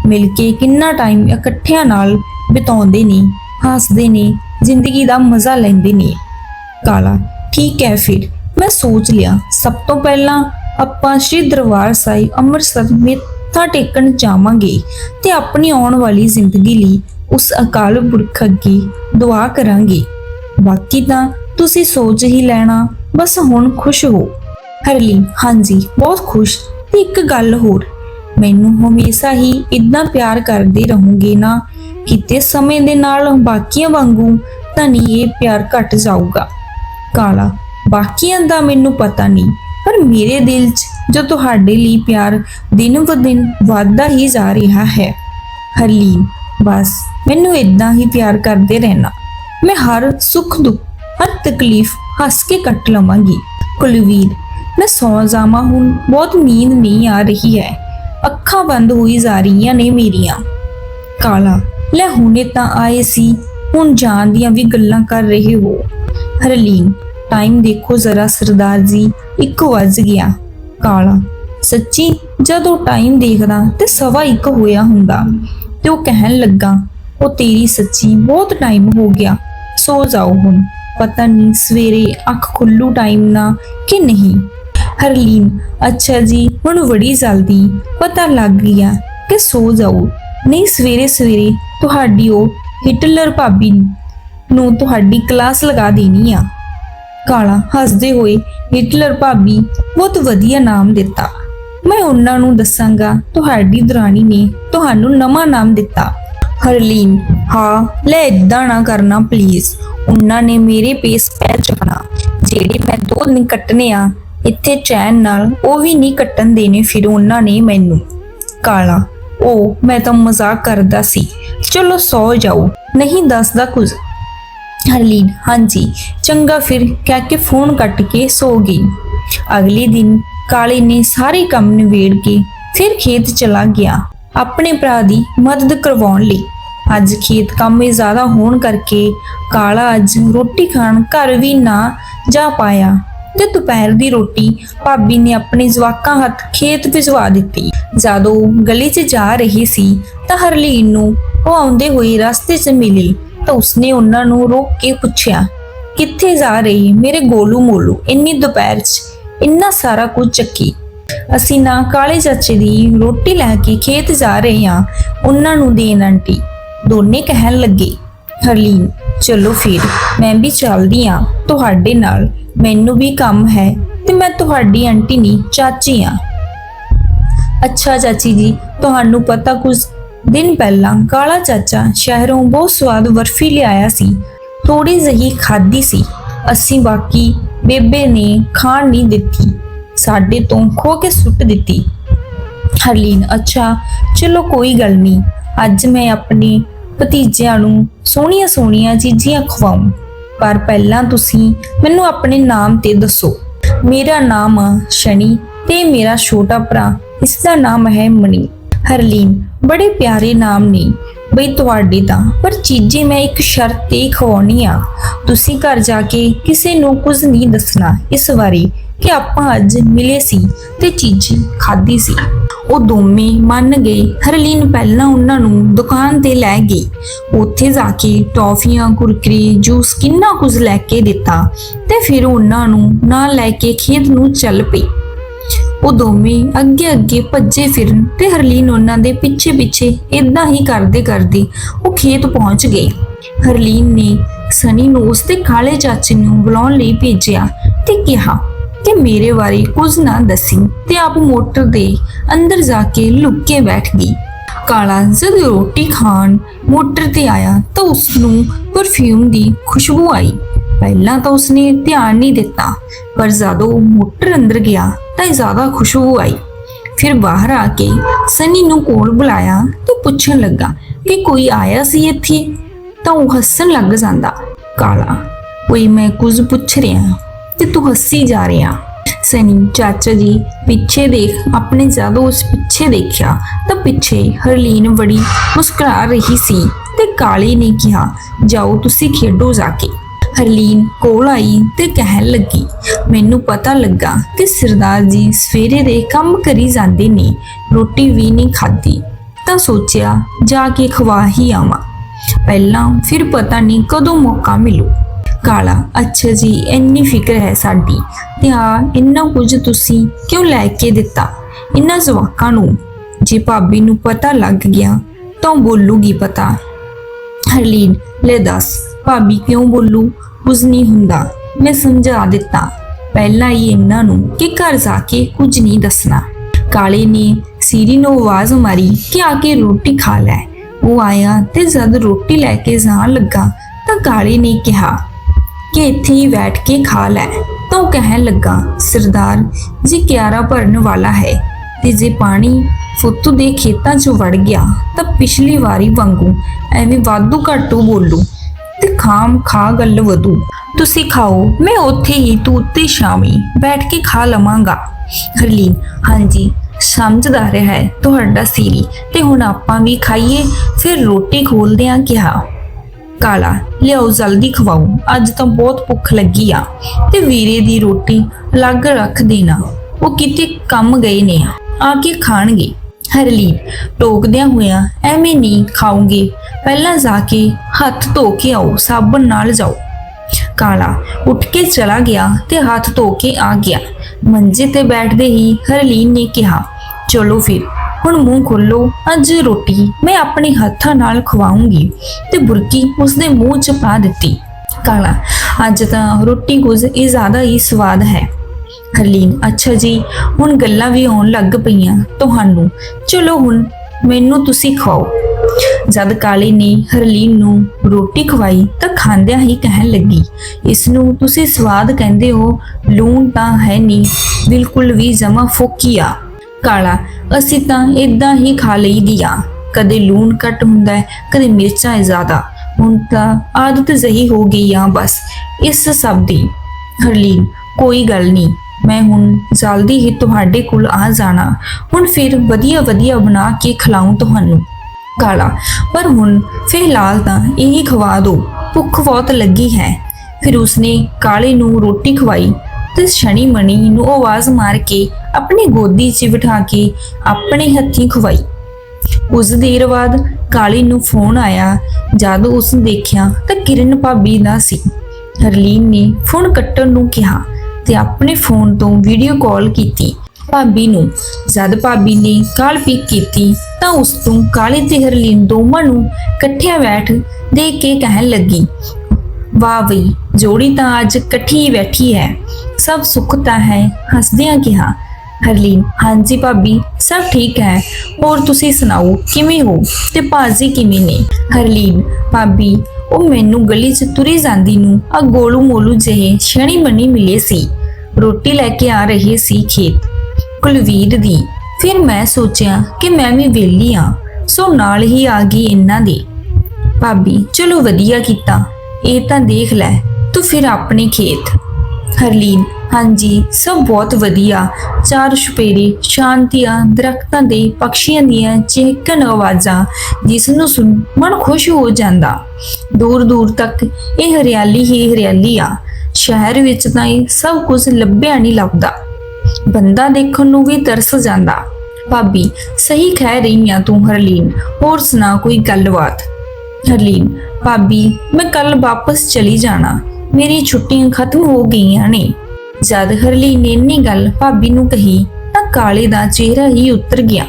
ਮਿਲ ਕੇ ਕਿੰਨਾ ਟਾਈਮ ਇਕੱਠਿਆਂ ਨਾਲ ਬਿਤਾਉਂਦੇ ਨੇ, ਹੱਸਦੇ ਨੇ, ਜ਼ਿੰਦਗੀ ਦਾ ਮਜ਼ਾ ਲੈਂਦੇ ਨੇ। ਕਾਲਾ, ਠੀਕ ਹੈ ਫਿਰ, ਮੈਂ ਸੋਚ ਲਿਆ, ਸਭ ਤੋਂ ਪਹਿਲਾਂ ਆਪਾਂ ਸ਼੍ਰੀ ਦਰਬਾਰ ਸਾਹਿਬ ਅੰਮ੍ਰਿਤਸਰ ਮੱਥਾ ਟੇਕਣ ਜਾਵਾਂਗੇ ਤੇ ਆਪਣੀ ਆਉਣ ਵਾਲੀ ਜ਼ਿੰਦਗੀ ਲਈ ਉਸ ਅਕਾਲ ਪੁਰਖ ਅੱਗੇ ਦੁਆ ਕਰਾਂਗੇ। ਬਾਕੀ ਤਾਂ ਤੁਸੀਂ ਸੋਚ ਹੀ ਲੈਣਾ ਬਸ ਹੁਣ ਖੁਸ਼ ਹੋ। ਹਰਲੀ ਹਾਂਜੀ, ਬਹੁਤ ਖੁਸ਼। ਤੇ ਇੱਕ ਗੱਲ ਹੋਰ। ਮੈਨੂੰ ਹਮੇਸ਼ਾ ਹੀ ਇਦਾਂ ਪਿਆਰ ਕਰਦੇ ਰਹੋਗੇ ਨਾ। ਕਿਤੇ ਸਮੇਂ ਦੇ ਨਾਲ ਬਾਕੀਆਂ ਵਾਂਗੂ ਤਾਂ ਨਹੀਂ ਇਹ ਪਿਆਰ ਘਟ ਜਾਊਗਾ। ਕਾਲਾ, ਬਾਕੀਆਂ ਦਾ ਮੈਨੂੰ ਪਤਾ ਨਹੀਂ, ਪਰ ਮੇਰੇ ਦਿਲ 'ਚ ਜੋ ਤੁਹਾਡੇ ਲਈ ਪਿਆਰ ਦਿਨ ਬ ਦਿਨ ਵੱਧਦਾ ਹੀ ਜਾ ਰਿਹਾ ਹੈ। ਹਰਲੀਨ, ਬਸ, ਮੈਨੂੰ ਇਦਾਂ ਹੀ ਪਿਆਰ ਕਰਦੇ ਰਹਿਣਾ। ਮੈਂ ਹਰ ਸੁੱਖ ਦੁੱਖ ਹਰ ਤਕਲੀਫ ਹੱਸ ਕੇ ਕੱਟ ਲਵਾਂਗੀ। ਕੁਲਵੀਰ, ਮੈਂ ਸੌ ਜਾਵਾਂ ਹੁਣ, ਬਹੁਤ ਨੀਂਦ ਨਹੀਂ ਆ ਰਹੀ ਹੈ। ਅੱਖਾਂ ਬੰਦ ਹੋਈ ਜਾ ਰਹੀਆਂ ਨੇ ਮੇਰੀਆਂ। ਕਾਲਾ, ਲੈ ਹੁਣੇ ਤਾਂ ਆਏ ਸੀ, ਹੁਣ ਜਾਣ ਦੀਆਂ ਵੀ ਗੱਲਾਂ ਕਰ ਰਹੇ ਹੋ। ਹਰਲੀਨ ਟਾਈਮ ਦੇਖੋ ਜ਼ਰਾ ਸਰਦਾਰ ਜੀ 1 ਵੱਜ ਗਿਆ। ਕਾਲਾ, ਸੱਚੀ, ਜਦੋਂ ਟਾਈਮ ਦੇਖਦਾ ਤੇ ਸਵਾ 1 ਹੋਇਆ ਹੁੰਦਾ। ਤੇ ਉਹ ਕਹਿਣ ਲੱਗਾ, ਉਹ ਤੇਰੀ ਸੱਚੀ ਬਹੁਤ ਟਾਈਮ ਹੋ ਗਿਆ, ਸੋ ਜਾਓ ਹੁਣ। ਪਤਾ ਨਹੀਂ ਸਵੇਰੇ ਅੱਖ ਖੁੱਲੂ ਟਾਈਮ ਨਾ ਕਿ ਨਹੀਂ। ਹਰਲੀਨ, ਅੱਛਾ ਜੀ ਹੁਣ ਬੜੀ ਜਲਦੀ ਪਤਾ ਲੱਗ ਗਿਆ ਕਿ ਸੋ ਜਾਓ। ਨਹੀਂ, ਸਵੇਰੇ ਸਵੇਰੇ ਤੁਹਾਡੀ ਉਹ ਹਿਟਲਰ ਭਾਬੀ ਨੂੰ ਤੁਹਾਡੀ ਕਲਾਸ ਲਗਾ ਦੇਣੀ ਆ। ਕਾਲਾ ਹੱਸਦੇ ਹੋਏ ਹਿਟਲਰ ਭਾਬੀ ਬਹੁਤ ਵਧੀਆ ਨਾਮ ਦਿੱਤਾ। ਮੈਂ ਉਹਨਾਂ ਨੂੰ ਦੱਸਾਂਗਾ, ਤੁਹਾਡੀ ਦਰਾਣੀ ਨੇ ਤੁਹਾਨੂੰ ਨਵਾਂ ਨਾਮ ਦਿੱਤਾ। ਹਰਲੀਨ, ਹਾਂ, ਲੈ ਇਦਾਂ ਨਾ ਕਰਨਾ ਪਲੀਜ਼ ਉਹਨਾਂ ਨੇ ਮੇਰੇ ਪੇਸ ਪੈਰ ਚੱਕਣਾ। ਜਿਹੜੇ ਮੈਂ ਦੋ ਦਿਨ ਕੱਟਨੇ ਆ, ਇੱਥੇ ਚੈਨ ਨਾਲ ਉਹ ਵੀ ਨਹੀਂ ਕੱਟਣ ਦੇਣੇ ਫਿਰ ਉਹਨਾਂ ਨੇ ਮੈਨੂੰ। ਕਾਲਾ ਉਹ ਮੈਂ ਤਾਂ ਮਜ਼ਾਕ ਕਰਦਾ ਸੀ। ਚਲੋ ਸੌ ਜਾਓ, ਨਹੀਂ ਦੱਸਦਾ ਕੁਝ। ਹਰਲੀਨ, ਹਾਂਜੀ, ਚੰਗਾ ਫਿਰ, ਕਹਿ ਕੇ ਫੋਨ ਕੱਟ ਕੇ ਸੋ ਗਈ। ਅਗਲੇ ਦਿਨ ਕਾਲੇ ਨੇ ਸਾਰੇ ਕੰਮ ਨਿਬੇੜ ਕੇ ਫਿਰ ਖੇਤ ਚਲਾ ਗਿਆ। ਆਪਣੇ ਭਰਾ ਦੀ ਮਦਦ ਕਰਵਾਉਣ ਲਈ। ਅੱਜ ਖੇਤ ਕੰਮ ਜ਼ਿਆਦਾ ਹੋਣ ਕਰਕੇ ਕਾਲਾ ਅੱਜ ਰੋਟੀ ਖਾਣ ਘਰ ਵੀ ਨਾ ਜਾ ਪਾਇਆ ਤੇ ਦੁਪਹਿਰ ਦੀ ਰੋਟੀ ਭਾਬੀ ਨੇ ਆਪਣੇ ਜਵਾਕਾਂ ਹੱਥ ਖੇਤ ਭਿਜਵਾ ਦਿੱਤੀ। ਜਦੋਂ ਗਲੀ 'ਚ ਜਾ ਰਹੀ ਸੀ ਤਾਂ ਹਰਲੀਨ ਨੂੰ ਉਹ ਆਉਂਦੇ ਹੋਏ ਰਸਤੇ 'ਚ ਮਿਲੀ ਤਾਂ ਉਸਨੇ ਉਹਨਾਂ ਨੂੰ ਰੋਕ ਕੇ ਪੁੱਛਿਆ, ਕਿੱਥੇ ਜਾ ਰਹੀ ਮੇਰੇ ਗੋਲੂ ਮੋਲੂ? ਇੰਨੀ ਦੁਪਹਿਰ 'ਚ ਇੰਨਾ ਸਾਰਾ ਕੁਝ ਚੱਕੀ। ਅਸੀਂ ਨਾ ਕਾਲੇ ਚਾਚੇ ਦੀ ਰੋਟੀ ਲੈ ਕੇ ਖੇਤ ਜਾ ਰਹੇ ਹਾਂ। ਉਹਨਾਂ ਨੂੰ ਦੇਣ ਆਂਟੀ। ਦੋਨੇ ਕਹਿਣ ਲੱਗੇ, ਹਰਲੀਨ, ਚਲੋ ਫਿਰ, ਮੈਂ ਵੀ ਚੱਲਦੀ ਆ ਤੁਹਾਡੇ ਨਾਲ। ਮੈਨੂੰ ਵੀ ਕੰਮ ਹੈ ਤੇ ਮੈਂ ਤੁਹਾਡੀ ਆਂਟੀ ਨਹੀਂ, ਚਾਚੀ ਆ ਅੱਛਾ ਚਾਚੀ ਜੀ, ਤੁਹਾਨੂੰ ਪਤਾ ਕੁਝ ਦਿਨ ਪਹਿਲਾਂ ਕਾਲਾ ਚਾਚਾ ਸ਼ਹਿਰੋਂ ਬਹੁਤ ਸਵਾਦ ਬਰਫੀ ਲਿਆਇਆ ਸੀ। ਥੋੜੀ ਜਿਹੀ ਖਾਧੀ ਸੀ। ਅਸੀਂ ਬਾਕੀ ਬੇਬੇ ਨੇ ਖਾਣ ਨਹੀਂ ਦਿੱਤੀ। ਸਾਡੇ ਤੋਂ ਖੋ ਕੇ ਸੁੱਟ ਦਿੱਤੀ। ਹਰਲੀਨ, ਅੱਛਾ, ਚਲੋ ਕੋਈ ਗੱਲ ਨਹੀਂ ਅੱਜ ਮੈਂ ਆਪਣੇ ਭਤੀਜਿਆਂ ਨੂੰ ਸੋਹਣੀਆਂ ਸੋਹਣੀਆਂ ਚੀਜ਼ੀਆਂ ਖਵਾਉਂ ਪਰ ਪਹਿਲਾਂ ਤੁਸੀਂ ਮੈਨੂੰ ਆਪਣੇ ਨਾਮ ਤੇ ਦੱਸੋ। ਮੇਰਾ ਨਾਮ ਆ ਸ਼ਨੀ ਤੇ ਮੇਰਾ ਛੋਟਾ ਭਰਾ, ਇਸ ਦਾ ਨਾਮ ਹੈ ਮਣੀ ਹਰਲੀਨ, ਬੜੇ ਪਿਆਰੇ ਨਾਮ ਨੇ। ਬਈ ਤੁਹਾਡੇ ਤਾਂ, ਪਰ ਚੀਜ਼ੇ ਮੈਂ ਇੱਕ ਸ਼ਰਤ ਤੇ ਖਵਾਉਣੀ ਆ। ਤੁਸੀਂ ਘਰ ਜਾ ਕੇ ਕਿਸੇ ਨੂੰ ਕੁਝ ਨਹੀਂ ਦੱਸਣਾ ਇਸ ਵਾਰੀ ਕਿ ਆਪਾਂ ਅੱਜ ਮਿਲੇ ਸੀ ਤੇ ਚੀਜ਼ੀ ਖਾਧੀ ਸੀ। ਉਹ ਦੋਵੇਂ ਮੰਨ ਗਏ। ਹਰਲੀਨ ਪਹਿਲਾਂ ਉਹਨਾਂ ਨੂੰ ਦੁਕਾਨ ਤੇ ਲੈ ਗਈ। ਉੱਥੇ ਜਾ ਕੇ ਟੌਫੀਆਂ, ਕੁਰਕਰੇ, ਜੂਸ ਕਿੰਨਾ ਕੁਝ ਲੈ ਕੇ ਦਿੱਤਾ ਤੇ ਫਿਰ ਉਹਨਾਂ ਨੂੰ ਨਾਲ ਲੈ ਕੇ ਖੇਤ ਨੂੰ ਚੱਲ ਪਈ। ਉਹ ਦੋਵੇਂ ਅੱਗੇ ਅੱਗੇ ਭੱਜੇ ਫਿਰਨ ਤੇ ਹਰਲੀਨ ਉਹਨਾਂ ਦੇ ਪਿੱਛੇ ਪਿੱਛੇ ਇਦਾਂ ਹੀ ਕਰਦੇ ਕਰਦੇ ਉਹ ਖੇਤ ਪਹੁੰਚ ਗਏ। ਹਰਲੀਨ ਨੇ ਸਨੀ ਨੂੰ ਉਸਦੇ ਕਾਲੇ ਚਾਚੇ ਨੂੰ ਬੁਲਾਉਣ ਲਈ ਭੇਜਿਆ ਤੇ ਕਿਹਾ ਕਿ ਮੇਰੇ ਬਾਰੇ ਕੁਝ ਨਾ ਦੱਸੀ ਤੇ ਆਪ ਮੋਟਰ ਦੇ ਅੰਦਰ ਜਾ ਕੇ ਲੁੱਕ ਕੇ ਬੈਠ ਗਈ। ਕਾਲਾ ਜਦ ਰੋਟੀ ਖਾਣ ਮੋਟਰ ਤੇ ਆਇਆ ਤਾਂ ਉਸ ਨੂੰ ਪਰਫਿਊਮ ਦੀ ਖੁਸ਼ਬੂ ਆਈ। ਪਹਿਲਾਂ ਤਾਂ ਉਸਨੇ ਧਿਆਨ ਨਹੀਂ ਦਿੱਤਾ, ਪਰ ਜਦੋਂ ਮੋਟਰ ਅੰਦਰ ਗਿਆ ਤਾਂ ਜ਼ਿਆਦਾ ਖੁਸ਼ਬੂ ਆਈ। ਫਿਰ ਬਾਹਰ ਆ ਕੇ ਸਨੀ ਨੂੰ ਕੋਲ ਬੁਲਾਇਆ ਤੇ ਪੁੱਛਣ ਲੱਗਾ ਕਿ ਕੋਈ ਆਇਆ ਸੀ ਇੱਥੇ? ਤਾਂ ਉਹ ਹੱਸਣ ਲੱਗ ਜਾਂਦਾ। ਕਾਲਾ, ਕੋਈ ਮੈਂ ਕੁਝ ਪੁੱਛ ਰਿਹਾ ਤੇ ਤੂੰ ਹੱਸੀ ਜਾ ਰਿਹਾ। ਸਨੀ, ਚਾਚਾ ਜੀ, ਪਿੱਛੇ ਦੇਖ, ਆਪਣੇ ਜਦੋਂ ਉਸ ਪਿੱਛੇ ਦੇਖਿਆ, ਤਾਂ ਪਿੱਛੇ ਹਰਲੀਨ ਬੜੀ ਮੁਸਕਰਾ ਰਹੀ ਸੀ ਤੇ ਕਾਲੀ ਨੇ ਕਿਹਾ, ਜਾਓ ਤੁਸੀਂ ਖੇਡੋ ਜਾ ਕੇ। ਹਰਲੀਨ ਕੋਲ ਆਈ ਤੇ ਕਹਿਣ ਲੱਗੀ, ਮੈਨੂੰ ਪਤਾ ਲੱਗਾ ਕਿ ਸਰਦਾਰ ਜੀ ਸਵੇਰੇ ਦੇ ਕੰਮ ਕਰੀ ਜਾਂਦੇ ਨੇ, ਰੋਟੀ ਵੀ ਨਹੀਂ ਖਾਧੀ, ਤਾਂ ਸੋਚਿਆ ਜਾ ਕੇ ਖਵਾ ਹੀ ਆਵਾਂ। ਪਹਿਲਾਂ ਫਿਰ ਪਤਾ ਨਹੀਂ ਕਦੋਂ ਮੌਕਾ ਮਿਲੂ। ਕਾਲਾ। ਅੱਛਾ ਜੀ, ਇੰਨੀ ਫਿਕਰ ਹੈ ਸਾਡੀ। ਤੇ ਆ ਇੰਨਾ ਕੁਝ ਤੁਸੀਂ ਕਿਉਂ ਲੈ ਕੇ ਦਿੱਤਾ? ਇੰਨਾ ਜਵਾਕਾਂ ਨੂੰ। ਜੇ ਭਾਬੀ ਨੂੰ ਪਤਾ ਲੱਗ ਗਿਆ, ਤਾਂ ਬੋਲੂਗੀ ਪਤਾ। ਹਰਲੀਨ, ਲੈ ਦੱਸ, ਭਾਬੀ ਕਿਉਂ ਬੋਲੂ? ਕੁਝ ਨਹੀਂ ਹੁੰਦਾ। ਮੈਂ ਸਮਝਾ ਦਿੱਤਾ। ਪਹਿਲਾਂ ਹੀ ਇਹਨਾਂ ਨੂੰ ਕਿ ਘਰ ਜਾ ਕੇ ਕੁਝ ਨਹੀਂ ਦੱਸਣਾ। ਕਾਲੇ ਨੇ ਸੀਰੀ ਨੂੰ ਆਵਾਜ਼ ਮਾਰੀ ਕਿ ਆ ਕੇ ਰੋਟੀ ਖਾ ਲੈ। ਉਹ ਆਇਆ ਤੇ ਜਦ ਰੋਟੀ ਲੈ ਕੇ ਜਾਣ ਲੱਗਾ, ਤਾਂ ਕਾਲੇ ਨੇ ਕਿਹਾ ਕਿ ਇੱਥੇ ਹੀ ਬੈਠ ਕੇ ਖਾ ਲੈ। ਤਾਂ ਉਹ ਕਹਿਣ ਲੱਗਾ, ਸਰਦਾਰ, ਜੀ ਕਿਆਰਾ ਭਰਨ ਵਾਲਾ ਹੈ ਤੇ ਜੇ ਪਾਣੀ ਫੁੱਤੂ ਦੇ ਖੇਤਾਂ 'ਚ ਵੜ ਗਿਆ, ਤਾਂ ਪਿਛਲੀ ਵਾਰੀ ਵਾਂਗੂ ਐਵੇਂ ਵਾਧੂ ਘਾਟੂ ਬੋਲੂ ਤੇ ਖਾਮ ਖਾ ਗੱਲ ਵਧੂ। ਤੁਸੀਂ ਖਾਓ, ਮੈਂ ਉੱਥੇ ਹੀ ਤੂੰ ਤੇ ਸ਼ਾਮੀ ਬੈਠ ਕੇ ਖਾ ਲਵਾਂਗਾ। ਹਰਲੀਨ, ਹਾਂਜੀ, ਸਮਝਦਾ ਰਿਹਾ ਹੈ ਤੁਹਾਡਾ ਸੀਰੀ ਤੇ ਹੁਣ ਆਪਾਂ ਵੀ ਖਾਈਏ, ਫਿਰ ਰੋਟੀ ਖੋਲਦਿਆਂ ਕਿਹਾ। ਕਾਲਾ, ਲਿਆਓ, ਜਲਦੀ ਖਵਾਓ। ਅੱਜ ਤਾਂ ਬਹੁਤ ਭੁੱਖ ਲੱਗੀ ਆ। ਤੇ ਵੀਰੇ ਦੀ ਰੋਟੀ ਅਲੱਗ ਰੱਖ ਦੇਣਾ। ਉਹ ਕਿਤੇ ਕੰਮ ਗਏ ਨੇ ਆ। ਕੇ ਖਾਣਗੇ। ਹਰਲੀਨ, ਟੋਕਦਿਆਂ ਹੋਇਆ, ਐਵੇਂ ਨਹੀਂ ਖਾਉਂਗੇ ਪਹਿਲਾਂ ਜਾ ਕੇ ਹੱਥ ਧੋ ਕੇ ਆਓ, ਸਾਬਣ ਨਾਲ ਜਾਓ। ਕਾਲਾ ਉੱਠ ਕੇ ਚਲਾ ਗਿਆ ਤੇ ਹੱਥ ਧੋ ਕੇ ਆ ਗਿਆ। ਮੰਜੇ ਤੇ ਬੈਠਦੇ ਹੀ ਹਰਲੀਨ ਨੇ ਕਿਹਾ, ਚਲੋ ਫਿਰ। ਹੁਣ ਮੂੰਹ ਖੋਲੋ ਅੱਜ ਰੋਟੀ ਮੈਂ ਆਪਣੇ ਹੱਥਾਂ ਨਾਲ ਖਵਾਉਂਗੀ ਤੇ ਬੁਰਕੀ ਉਸਦੇ ਮੂੰਹ 'ਚ ਪਾ ਦਿੱਤੀ। ਕਾਲਾ, ਅੱਜ ਤਾਂ ਰੋਟੀ ਕੁਝ ਇਹ ਜ਼ਿਆਦਾ ਹੀ ਸਵਾਦ ਹੈ। ਹਰਲੀਨ, ਅੱਛਾ ਜੀ, ਹੁਣ ਗੱਲਾਂ ਵੀ ਆਉਣ ਲੱਗ ਪਈਆਂ ਤੁਹਾਨੂੰ। ਚਲੋ ਹੁਣ, ਮੈਨੂੰ ਤੁਸੀਂ ਖਵਾਓ। ਜਦ ਕਾਲੀ ਨੇ ਹਰਲੀਨ ਨੂੰ ਰੋਟੀ ਖਵਾਈ ਤਾਂ ਖਾਂਦਿਆਂ ਹੀ ਕਹਿਣ ਲੱਗੀ, ਇਸ ਨੂੰ ਤੁਸੀਂ ਸਵਾਦ ਕਹਿੰਦੇ ਹੋ, ਲੂਣ ਤਾਂ ਹੈ ਨਹੀਂ, ਬਿਲਕੁਲ ਵੀ ਜਮਾ ਫੋਕੀਆ ਕਾਲਾ, ਅਸੀਂ ਤਾਂ ਇਦਾਂ ਹੀ ਖਾ ਲਈਦੀ ਆ। ਕਦੇ ਲੂਣ ਘੱਟ ਹੁੰਦਾ ਹੈ, ਕਦੇ ਮਿਰਚਾਂ ਜ਼ਿਆਦਾ। ਹੁਣ ਤਾਂ ਆਦਤ ਜਹੀ ਹੋ ਗਈ ਆ ਬਸ, ਇਸ ਸਭ ਦੀ। ਹਰਲੀਨ, ਕੋਈ ਗੱਲ ਨਹੀਂ, ਮੈਂ ਹੁਣ ਜਲਦੀ ਹੀ ਤੁਹਾਡੇ ਕੋਲ ਆ ਜਾਣਾ। ਹੁਣ ਫਿਰ ਵਧੀਆ ਵਧੀਆ ਬਣਾ ਕੇ ਖਿਲਾਉਂ ਤੁਹਾਨੂੰ। ਕਾਲਾ, ਪਰ ਹੁਣ ਫਿਲਹਾਲ ਤਾਂ ਇਹੀ ਖਵਾ ਦਿਓ ਭੁੱਖ ਬਹੁਤ ਲੱਗੀ ਹੈ। ਫਿਰ ਉਸਨੇ ਕਾਲੇ ਨੂੰ ਰੋਟੀ ਖਵਾਈ। ਤੇ ਸ਼ਨੀ ਮਣੀ ਨੂੰ ਆਵਾਜ਼ ਮਾਰ ਕੇ ਆਪਣੀ ਗੋਦੀ 'ਚ ਬਿਠਾ ਕੇ ਆਪਣੇ ਹੱਥੀਂ ਖਵਾਈ। ਉਸ ਦੇਰ ਬਾਅਦ ਕਾਲੀ ਨੂੰ ਫੋਨ ਆਇਆ। ਜਦ ਉਸ ਨੇ ਦੇਖਿਆ ਤਾਂ ਕਿਰਨ ਭਾਬੀ ਦਾ ਸੀ। ਹਰਲੀਨ ਨੇ ਫੋਨ ਕੱਟਣ ਨੂੰ ਕਿਹਾ ਤੇ ਆਪਣੇ ਫੋਨ ਤੋਂ ਵੀਡੀਓ ਕਾਲ ਕੀਤੀ ਭਾਬੀ ਨੂੰ। ਜਦ ਭਾਬੀ ਨੇ ਕਾਲ ਪਿਕ ਕੀਤੀ ਤਾਂ ਉਸ ਤੋਂ ਕਾਲੇ ਤੇ ਹਰਲੀਨ ਦੋਵਾਂ ਨੂੰ ਇਕੱਠਿਆਂ ਬੈਠ ਦੇਖ ਕੇ ਕਹਿਣ ਲੱਗੀ, ਵਾਹ ਬਈ, ਜੋੜੀ ਤਾਂ ਅੱਜ ਇਕੱਠੀ ਹੀ ਬੈਠੀ ਹੈ। ਸਭ ਸੁੱਖ ਤਾਂ ਹੈ, ਹੱਸਦਿਆਂ ਕਿਹਾ, ਹਰਲੀਨ, ਹਾਂਜੀ ਭਾਬੀ, ਸਭ ਠੀਕ ਹੈ। ਹੋਰ ਤੁਸੀਂ ਸੁਣਾਓ, ਕਿਵੇਂ ਹੋ ਤੇ ਭਾਜੀ ਕਿਵੇਂ ਨੇ? ਹਰਲੀਨ, ਭਾਬੀ, ਉਹ ਮੈਨੂੰ ਗਲੀ 'ਚ ਤੁਰੀ ਜਾਂਦੀ ਨੂੰ ਆ ਗੋਲੂ ਮੋਲੂ ਜਿਹੇ ਛਣੀ ਮੰਨੀ ਮਿਲੇ ਸੀ। ਰੋਟੀ ਲੈ ਕੇ ਆ ਰਹੇ ਸੀ ਖੇਤ ਕੁਲਵੀਰ ਦੀ। ਫਿਰ ਮੈਂ ਸੋਚਿਆ ਕਿ ਮੈਂ ਵੀ ਵਿਹਲੀ ਆ ਸੋ ਨਾਲ ਹੀ ਆ ਗਈ ਇਹਨਾਂ ਦੇ। ਭਾਬੀ, ਚਲੋ ਵਧੀਆ ਕੀਤਾ, ਇਹ ਤਾਂ ਦੇਖ ਲੈ, ਤੂੰ ਫਿਰ ਆਪਣੇ ਖੇਤ। ਹਰਲੀਨ, ਹਾਂਜੀ, ਸਭ ਬਹੁਤ ਵਧੀਆ। ਚਾਰ ਛੁਪੇਰੇ ਸ਼ਾਂਤੀਆਂ ਦਰਖਤਾਂ ਦੇ ਪੰਛੀਆਂ ਦੀਆਂ ਚਹਿਕਣ ਆਵਾਜ਼ਾਂ, ਜਿਸ ਨੂੰ ਸੁਣ ਮਨ ਖੁਸ਼ ਹੋ ਜਾਂਦਾ। ਦੂਰ ਦੂਰ ਤੱਕ ਇਹ ਹਰਿਆਲੀ ਹੀ ਹਰਿਆਲੀ ਆ। ਸ਼ਹਿਰ ਵਿੱਚ ਤਾਂ ਇਹ ਸਭ ਕੁਝ ਲੱਭਿਆ ਨਹੀਂ ਲੱਭਦਾ। ਬੰਦਾ ਦੇਖਣ ਨੂੰ ਵੀ ਤਰਸ ਜਾਂਦਾ। ਭਾਬੀ, ਸਹੀ ਕਹਿ ਰਹੀ ਆ ਤੂੰ ਹਰਲੀਨ, ਹੋਰ ਸੁਣਾ ਕੋਈ ਗੱਲਬਾਤ? ਹਰਲੀਨ, ਭਾਬੀ, ਮੈਂ ਕੱਲ ਵਾਪਸ ਚਲੀ ਜਾਣਾ। ਮੇਰੀ ਛੁੱਟੀਆਂ ਖਤਮ ਹੋ ਗਈਆਂ ਨੇ। ਜਦ ਹਰਲੀ ਨੇ ਇੰਨੀ ਗੱਲ ਭਾਬੀ ਨੂੰ ਕਹੀ, ਤਾਂ ਕਾਲੇ ਦਾ ਚਿਹਰਾ ਹੀ ਉਤਰ ਗਿਆ।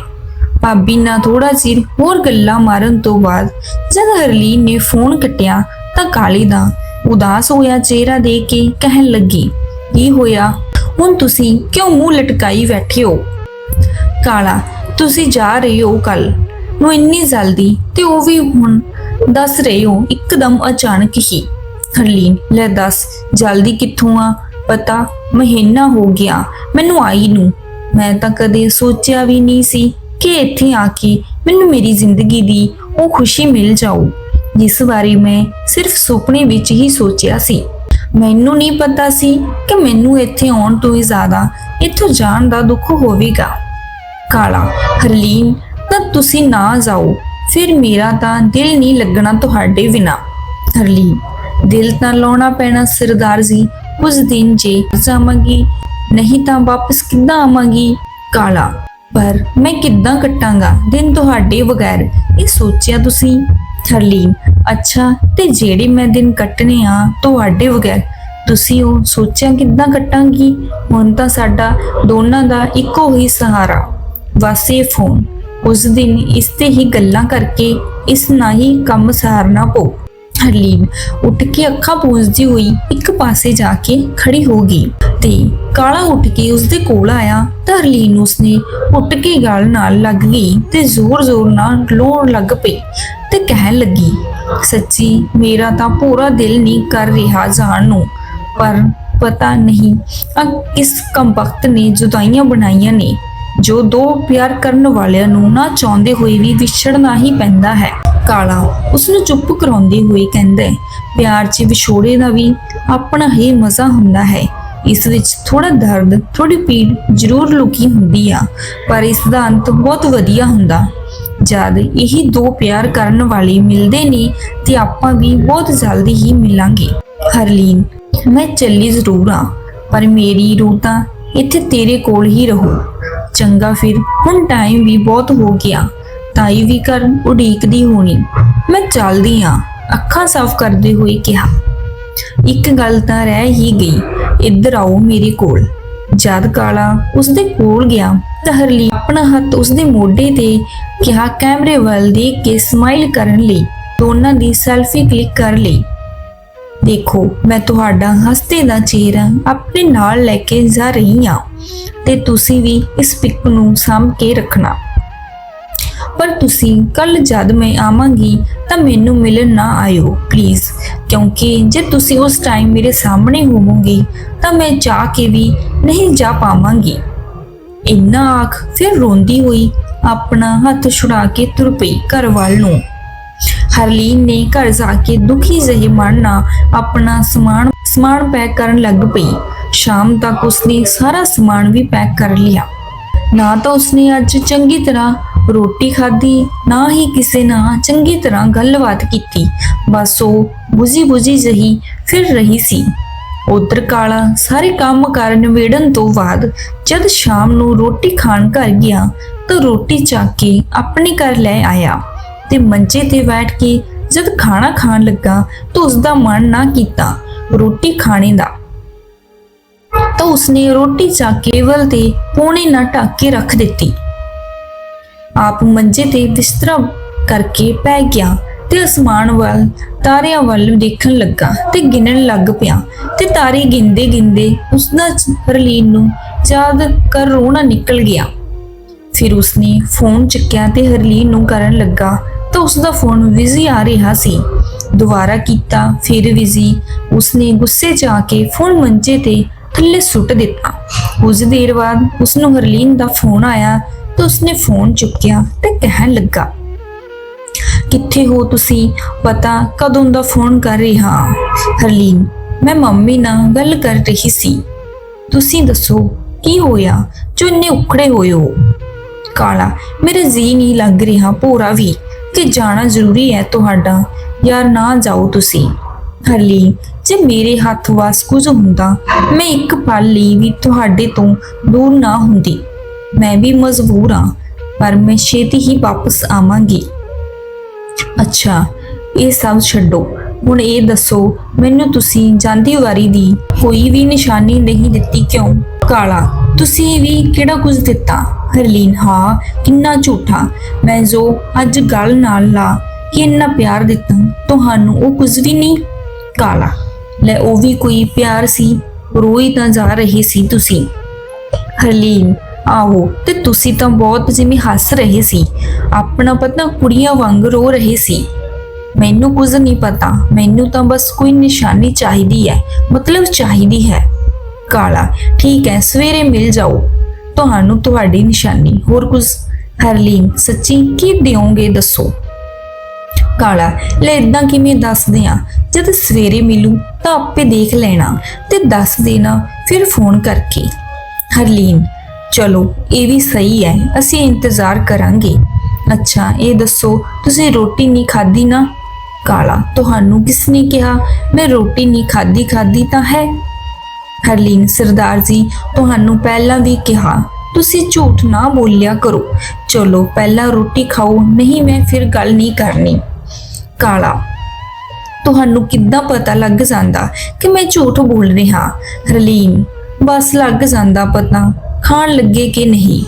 ਭਾਬੀ ਨਾਲ ਥੋੜਾ ਚਿਰ ਹੋਰ ਗੱਲਾਂ ਮਾਰਨ ਤੋਂ ਬਾਅਦ ਜਦ ਹਰਲੀਨ ਨੇ ਫੋਨ ਕੱਟਿਆ, ਤਾਂ ਕਾਲੇ ਦਾ ਉਦਾਸ ਹੋਇਆ ਚਿਹਰਾ ਦੇਖ ਕੇ ਕਹਿਣ ਲੱਗੀ, ਕੀ ਹੋਇਆ? ਹੁਣ ਤੁਸੀਂ ਕਿਉਂ ਮੂੰਹ ਲਟਕਾਈ ਬੈਠੇ ਹੋ? ਕਾਲਾ, ਤੁਸੀਂ ਜਾ ਰਹੇ ਹੋ ਕੱਲ ਨੂੰ ਇੰਨੀ ਜਲਦੀ ਤੇ ਉਹ ਵੀ ਹੁਣ ਦੱਸ ਰਹੇ ਹੋ, ਇੱਕਦਮ ਅਚਾਨਕ ਹੀ। ਹਰਲੀਨ ਲੈ ਦੱਸ, ਜਲਦੀ ਕਿੱਥੋਂ ਆ? ਪਤਾ ਮਹੀਨਾ ਹੋ ਗਿਆ, ਮੈਨੂੰ ਆਈ ਨੂੰ। ਮੈਂ ਤਾਂ ਕਦੇ ਸੋਚਿਆ ਵੀ ਨਹੀਂ ਸੀ ਕਿ ਇੱਥੇ ਆ ਕੇ ਮੈਨੂੰ ਮੇਰੀ ਜ਼ਿੰਦਗੀ ਦੀ ਉਹ ਖੁਸ਼ੀ ਮਿਲ ਜਾਊ। ਜਿਸ ਬਾਰੇ ਮੈਂ ਸਿਰਫ ਸੁਪਨੇ ਵਿੱਚ ਹੀ ਸੋਚਿਆ ਸੀ। ਮੈਨੂੰ ਨਹੀਂ ਪਤਾ ਸੀ ਕਿ ਮੈਨੂੰ ਇੱਥੇ ਆਉਣ ਤੋਂ ਹੀ ਜ਼ਿਆਦਾ ਇੱਥੋਂ ਜਾਣ ਦਾ ਦੁੱਖ ਹੋਵੇਗਾ। ਕਾਲਾ, ਹਰਲੀਨ, ਤਾਂ ਤੁਸੀਂ ਨਾ ਜਾਓ, ਫਿਰ ਮੇਰਾ ਤਾਂ ਦਿਲ ਨਹੀਂ ਲੱਗਣਾ ਤੁਹਾਡੇ ਬਿਨਾ। ਹਰਲੀਨ ਦਿਲ ਤਾਂ ਲਾਉਣਾ ਪੈਣਾ ਸਰਦਾਰ ਜੀ, ਉਸ ਦਿਨ ਜੇ ਜਾਵਾਂਗੀ, ਨਹੀਂ ਤਾਂ ਵਾਪਸ ਕਿੱਦਾਂ ਆਵਾਂਗੀ? ਕਾਲਾ, ਪਰ ਮੈਂ ਕਿੱਦਾਂ ਕੱਟਾਂਗਾ ਦਿਨ ਤੁਹਾਡੇ ਬਗੈਰ ਇਹ ਸੋਚਿਆ ਤੁਸੀਂ? ਹਰਲੀਨ ਅੱਛਾ, ਤੇ ਜਿਹੜੇ ਮੈਂ ਦਿਨ ਕੱਟਣੇ ਆ ਤੁਹਾਡੇ ਬਗੈਰ ਤੁਸੀਂ ਉਹ ਸੋਚਿਆ ਕਿੱਦਾਂ ਕੱਟਾਂਗੀ? ਹੁਣ ਤਾਂ ਸਾਡਾ ਦੋਨਾਂ ਦਾ ਇੱਕੋ ਹੀ ਸਹਾਰਾ। ਬਸ ਫੋਨ ਉਸ ਦਿਨ ਇਸ ਤੇ ਹੀ ਗੱਲਾਂ ਕਰਕੇ ਇਸ ਨਾਲ ਹੀ ਕੰਮ ਸਹਾਰਨਾ ਪਊ। ਹਰਲੀਨ ਉੱਠ ਕੇ ਅੱਖਾਂ ਪੂੰਝਦੀ ਹੋਈ ਇੱਕ ਪਾਸੇ ਜਾ ਕੇ ਖੜੀ ਹੋ ਗਈ ਤੇ ਕਾਲਾ ਉੱਠ ਕੇ ਉਸਦੇ ਕੋਲ ਆਇਆ ਤਾਂ ਹਰਲੀਨ ਉਸਨੇ ਉੱਠ ਕੇ ਗਲ ਨਾਲ ਲੱਗ ਗਈ ਤੇ ਜ਼ੋਰ-ਜ਼ੋਰ ਨਾਲ ਰੋਣ ਲੱਗ ਪਈ ਤੇ ਕਹਿਣ ਲੱਗੀ, ਸੱਚੀ ਮੇਰਾ ਤਾਂ ਪੂਰਾ ਦਿਲ ਨਹੀਂ ਕਰ ਰਿਹਾ ਜਾਣ ਨੂੰ, ਪਰ ਪਤਾ ਨਹੀਂ ਆ ਕਿਸ ਕੰਬਖਤ ਨੇ ਜੁਦਾਈਆਂ ਬਣਾਈਆਂ ਨੇ, ਜੋ ਦੋ ਪਿਆਰ ਕਰਨ ਵਾਲਿਆਂ ਨੂੰ ਨਾ ਚਾਹੁੰਦੇ ਹੋਏ ਵੀ ਵਿਛੜਨਾ ਹੀ ਪੈਂਦਾ ਹੈ। ਕਾਲਾ ਉਸ ਨੂੰ ਚੁੱਪ ਕਰਾਉਂਦੇ ਹੋਏ ਕਹਿੰਦਾ ਹੈ, ਪਿਆਰ 'ਚ ਵਿਛੋੜੇ ਦਾ ਵੀ ਆਪਣਾ ਹੀ ਮਜ਼ਾ ਹੁੰਦਾ ਹੈ। ਇਸ ਵਿੱਚ ਥੋੜਾ ਦਰਦ ਥੋੜੀ ਪੀੜ ਜ਼ਰੂਰ ਲੁਕੀ ਹੁੰਦੀ ਆ ਪਰ ਇਸ ਦਾ ਅੰਤ ਬਹੁਤ ਵਧੀਆ ਹੁੰਦਾ। ਜਦ ਇਹੀ ਦੋ ਪਿਆਰ ਕਰਨ ਵਾਲੇ ਮਿਲਦੇ ਨੇ ਤੇ ਆਪਾਂ ਵੀ ਬਹੁਤ ਜਲਦੀ ਹੀ ਮਿਲਾਂਗੇ। ਹਰਲੀਨ ਮੈਂ ਚੱਲੀ ਜ਼ਰੂਰ ਆ ਪਰ ਮੇਰੀ ਰੂਹ ਤਾਂ ਇੱਥੇ ਤੇਰੇ ਕੋਲ ਹੀ ਰਹੂ। ਚੰਗਾ ਫਿਰ ਹੁਣ ਟਾਈਮ ਵੀ ਬਹੁਤ ਹੋ ਗਿਆ। ਤਾਈ ਵੀ ਕਰ ਉਡੀਕਦੀ ਹੋਣੀ। ਮੈਂ ਚੱਲਦੀ ਹਾਂ, ਅੱਖਾਂ ਸਾਫ਼ ਕਰਦੇ ਹੋਏ ਕਿਹਾ। ਇੱਕ ਗੱਲ ਤਾਂ ਰਹਿ ਹੀ ਗਈ, ਇੱਧਰ ਆਓ ਮੇਰੇ ਕੋਲ। ਜਦ ਕਾਲਾ ਉਸਦੇ ਕੋਲ ਗਿਆ, ਤਾਂ ਹਰਲੀ ਆਪਣਾ ਹੱਥ ਉਸਦੇ ਮੋਢੇ ਤੇ ਕਿਹਾ ਕੈਮਰੇ ਵੱਲ ਦੇਖ ਕੇ ਸਮਾਈਲ ਕਰਨ ਲਈ, ਦੋਨਾਂ ਦੀ ਸੈਲਫੀ ਕਲਿੱਕ ਕਰ ਲਈ। ਦੇਖੋ, ਮੈਂ ਤੁਹਾਡਾ ਹੱਸਦੇ ਦਾ ਚਿਹਰਾ ਆਪਣੇ ਨਾਲ ਲੈ ਕੇ ਜਾ ਰਹੀ ਹਾਂ, ਤੇ ਤੁਸੀਂ ਵੀ ਇਸ ਪਿਕ ਨੂੰ ਸਾਂਭ ਕੇ ਰੱਖਣਾ। ਪਰ ਤੁਸੀਂ ਕੱਲ ਜਦ ਮੈਂ ਆਵਾਂਗੀ ਤਾਂ ਮੈਨੂੰ ਮਿਲਣ ਨਾ ਆਇਓ ਪਲੀਜ਼ ਕਿਉਂਕਿ ਜੇ ਤੁਸੀਂ ਉਸ ਟਾਈਮ ਮੇਰੇ ਸਾਹਮਣੇ ਹੋਵੋਗੇ, ਤਾਂ ਮੈਂ ਚਾਹ ਕੇ ਵੀ ਨਹੀਂ ਜਾ ਪਾਵਾਂਗੀ। ਇੰਨਾ ਆਖ ਫਿਰ ਰੋਂਦੀ ਹੋਈ ਆਪਣਾ ਹੱਥ ਛੁਡਾ ਕੇ ਤੁਰ ਪਈ ਘਰ ਵੱਲ ਨੂੰ। ਹਰਲੀਨ ਨੇ ਘਰ ਜਾ ਕੇ ਦੁਖੀ ਜਿਹੇ ਮਨ ਨਾਲ ਆਪਣਾ ਸਮਾਨ ਸਮਾਨ ਪੈਕ ਕਰਨ ਲੱਗ ਪਈ। ਸ਼ਾਮ ਤੱਕ ਉਸਨੇ ਸਾਰਾ ਸਮਾਨ ਵੀ ਪੈਕ ਕਰ ਲਿਆ। ਨਾ ਤਾਂ ਉਸਨੇ ਅੱਜ ਚੰਗੀ ਤਰ੍ਹਾਂ ਰੋਟੀ ਖਾਧੀ, ਨਾ ਹੀ ਕਿਸੇ ਨਾਲ ਚੰਗੀ ਤਰ੍ਹਾਂ ਗੱਲਬਾਤ ਕੀਤੀ। ਬਸ ਉਹ ਬੁਝੀ ਬੁਝੀ ਜਹੀ ਫਿਰ ਰਹੀ ਸੀ। ਉਧਰ ਕਾਲਾ ਸਾਰੇ ਕੰਮ ਕਰਨ ਵੇੜਨ ਤੋਂ ਬਾਅਦ ਜਦ ਸ਼ਾਮ ਨੂੰ ਰੋਟੀ ਖਾਣ ਘਰ ਗਿਆ ਤਾਂ ਰੋਟੀ ਚੱਕ ਕੇ ਆਪਣੇ ਘਰ ਲੈ ਆਇਆ ਤੇ ਮੰਜੇ ਤੇ ਬੈਠ ਕੇ ਜਦ ਖਾਣਾ ਖਾਣ ਲੱਗਾ ਤਾਂ ਉਸ ਦਾ ਮਨ ਨਾ ਕੀਤਾ ਰੋਟੀ ਖਾਣੇ ਦਾ। ਤਾਂ ਉਸਨੇ ਰੋਟੀ ਚੱਕ ਕੇ ਟੇਬਲ ਤੇ ਪੋਣੇ ਨਾ ਢੱਕ ਕੇ ਰੱਖ ਦਿੱਤੀ। ਆਪ ਮੰਜੇ ਤੇ ਬਿਸਤਰਾ ਕਰਕੇ ਪੈ ਗਿਆ ਤੇ ਅਸਮਾਨ ਵੱਲ ਤਾਰਿਆਂ ਵੱਲ ਦੇਖਣ ਲੱਗਾ ਤੇ ਗਿਣਨ ਲੱਗ ਪਿਆ ਤੇ ਤਾਰੇ ਗਿੰਦੇ ਗਿੰਦੇ ਉਸਦਾ ਹਰਲੀਨ ਨੂੰ ਯਾਦ ਕਰ ਰੋਣਾ ਨਿਕਲ ਗਿਆ। ਫਿਰ ਉਸਨੇ ਫੋਨ ਚੱਕਿਆ ਤੇ ਹਰਲੀਨ ਨੂੰ ਕਰਨ ਲੱਗਾ ਤਾਂ ਉਸਦਾ ਫੋਨ ਬਿਜ਼ੀ ਆ ਰਿਹਾ ਸੀ। ਦੁਬਾਰਾ ਕੀਤਾ, ਫਿਰ ਬਿਜ਼ੀ ਉਸਨੇ ਗੁੱਸੇ 'ਚ ਆ ਕੇ ਫੋਨ ਮੰਜੇ ਤੇ ਥੱਲੇ ਸੁੱਟ ਦਿੱਤਾ। ਕੁਝ ਦੇਰ ਬਾਅਦ ਉਸਨੂੰ ਹਰਲੀਨ ਦਾ ਫੋਨ ਆਇਆ ਤਾਂ ਉਸਨੇ ਫੋਨ ਚੁੱਕਿਆ ਤੇ ਕਹਿਣ ਲੱਗਾ, ਕਿੱਥੇ ਹੋ ਤੁਸੀਂ? ਪਤਾ ਕਦੋਂ ਦਾ ਫੋਨ ਕਰ ਰਿਹਾ ਹਰਲੀਨ, ਮੈਂ ਮੰਮੀ ਨਾਲ ਗੱਲ ਕਰ ਰਹੀ ਸੀ। ਤੁਸੀਂ ਦੱਸੋ, ਕੀ ਹੋਇਆ? ਜੋ ਇੰਨੇ ਉਖੜੇ ਹੋਏ ਹੋ? ਕਾਲਾ, ਮੇਰੇ ਜੀ ਨਹੀਂ ਲੱਗ ਰਿਹਾ ਪੂਰਾ ਵੀ, ਕਿ ਜਾਣਾ ਜ਼ਰੂਰੀ ਹੈ ਤੁਹਾਡਾ। ਯਾਰ, ਨਾ ਜਾਓ ਤੁਸੀਂ। ਹਰਲੀਨ, ਜੇ ਮੇਰੇ ਹੱਥ ਵਾਸ ਕੁਝ ਹੁੰਦਾ, ਮੈਂ ਇੱਕ ਪਲ ਲਈ ਵੀ ਤੁਹਾਡੇ ਤੋਂ ਦੂਰ ਨਾ ਹੁੰਦੀ। ਮੈਂ ਵੀ ਮਜਬੂਰ ਹਾਂ, ਪਰ ਮੈਂ ਛੇਤੀ ਹੀ ਵਾਪਸ ਆਵਾਂਗੀ। ਅੱਛਾ, ਇਹ ਸਭ ਛੱਡੋ। ਹੁਣ ਇਹ ਦੱਸੋ, ਮੈਨੂੰ ਤੁਸੀਂ ਜਾਂਦੀ ਵਾਰੀ ਦੀ ਕੋਈ ਵੀ ਨਿਸ਼ਾਨੀ ਨਹੀਂ ਦਿੱਤੀ ਕਿਉਂ? ਕਾਲਾ, ਤੁਸੀਂ ਵੀ ਕਿਹੜਾ ਕੁਝ ਦਿੱਤਾ? ਹਰਲੀਨ, ਹਾਂ, ਕਿੰਨਾ ਝੂਠਾ। ਮੈਂ ਜੋ ਅੱਜ ਗੱਲ ਨਾਲ ਲਾ ਕਿ ਇੰਨਾ ਪਿਆਰ ਦਿੱਤਾ, ਤੁਹਾਨੂੰ ਉਹ ਕੁਝ ਵੀ ਨਹੀਂ? ਕਾਲਾ, ਲੈ ਉਹ ਵੀ ਕੋਈ ਪਿਆਰ ਸੀ, ਰੋਈ ਤਾਂ ਜਾ ਰਹੀ ਸੀ ਤੁਸੀਂ। ਹਰਲੀਨ ਆਹੋ, ਤੇ ਤੁਸੀਂ ਤਾਂ ਬਹੁਤ ਜਿਵੇਂ ਹੱਸ ਰਹੇ ਸੀ। ਆਪਣਾ ਪਤਾ ਕੁੜੀਆਂ ਵਾਂਗ ਰੋ ਰਹੇ ਸੀ। ਮੈਨੂੰ ਕੁਝ ਨਹੀਂ ਪਤਾ। ਮੈਨੂੰ ਤਾਂ ਬਸ ਕੋਈ ਨਿਸ਼ਾਨੀ ਚਾਹੀਦੀ ਹੈ। ਮਤਲਬ ਚਾਹੀਦੀ ਹੈ। ਕਾਲਾ, ਠੀਕ ਹੈ, ਸਵੇਰੇ ਮਿਲ ਜਾਓ। ਤੁਹਾਨੂੰ ਤੁਹਾਡੀ ਨਿਸ਼ਾਨੀ। ਹੋਰ ਕੁਝ? ਹਰਲੀਨ, ਸੱਚੀ ਕੀ ਦਿਓਗੇ ਦੱਸੋ? ਕਾਲਾ, ਲੈ ਇਦਾਂ ਕਿਵੇਂ ਦੱਸਦੇ ਆ? ਜਦ ਸਵੇਰੇ ਮਿਲੂ ਤਾਂ ਆਪੇ ਦੇਖ ਲੈਣਾ। ਤੇ ਦੱਸ ਦੇਣਾ, ਫਿਰ ਫੋਨ ਕਰਕੇ। ਹਰਲੀਨ ਚਲੋ, ਇਹ ਵੀ ਸਹੀ ਹੈ, ਅਸੀਂ ਇੰਤਜ਼ਾਰ ਕਰਾਂਗੇ। ਅੱਛਾ, ਇਹ ਦੱਸੋ, ਤੁਸੀਂ ਰੋਟੀ ਨਹੀਂ ਖਾਧੀ ਨਾ? ਕਾਲਾ, ਤੁਹਾਨੂੰ ਕਿਸ ਨੇ ਕਿਹਾ? ਮੈਂ ਰੋਟੀ ਨਹੀਂ ਖਾਧੀ ਖਾਧੀ ਤਾਂ ਹੈ। ਹਰਲੀਨ, ਸਰਦਾਰ ਜੀ, ਤੁਹਾਨੂੰ ਪਹਿਲਾਂ ਵੀ ਕਿਹਾ, ਤੁਸੀਂ ਝੂਠ ਨਾ ਬੋਲਿਆ ਕਰੋ। ਚਲੋ, ਪਹਿਲਾਂ ਰੋਟੀ ਖਾਓ, ਨਹੀਂ ਮੈਂ ਫਿਰ ਗੱਲ ਨਹੀਂ ਕਰਨੀ। ਕਾਲਾ, ਤੁਹਾਨੂੰ ਕਿੱਦਾਂ ਪਤਾ ਲੱਗ ਜਾਂਦਾ ਕਿ ਮੈਂ ਝੂਠ ਬੋਲ ਰਿਹਾ? ਹਰਲੀਨ, ਬਸ ਲੱਗ ਜਾਂਦਾ ਪਤਾ। ਖਾਣ ਲੱਗੇ ਕਿ ਨਹੀਂ?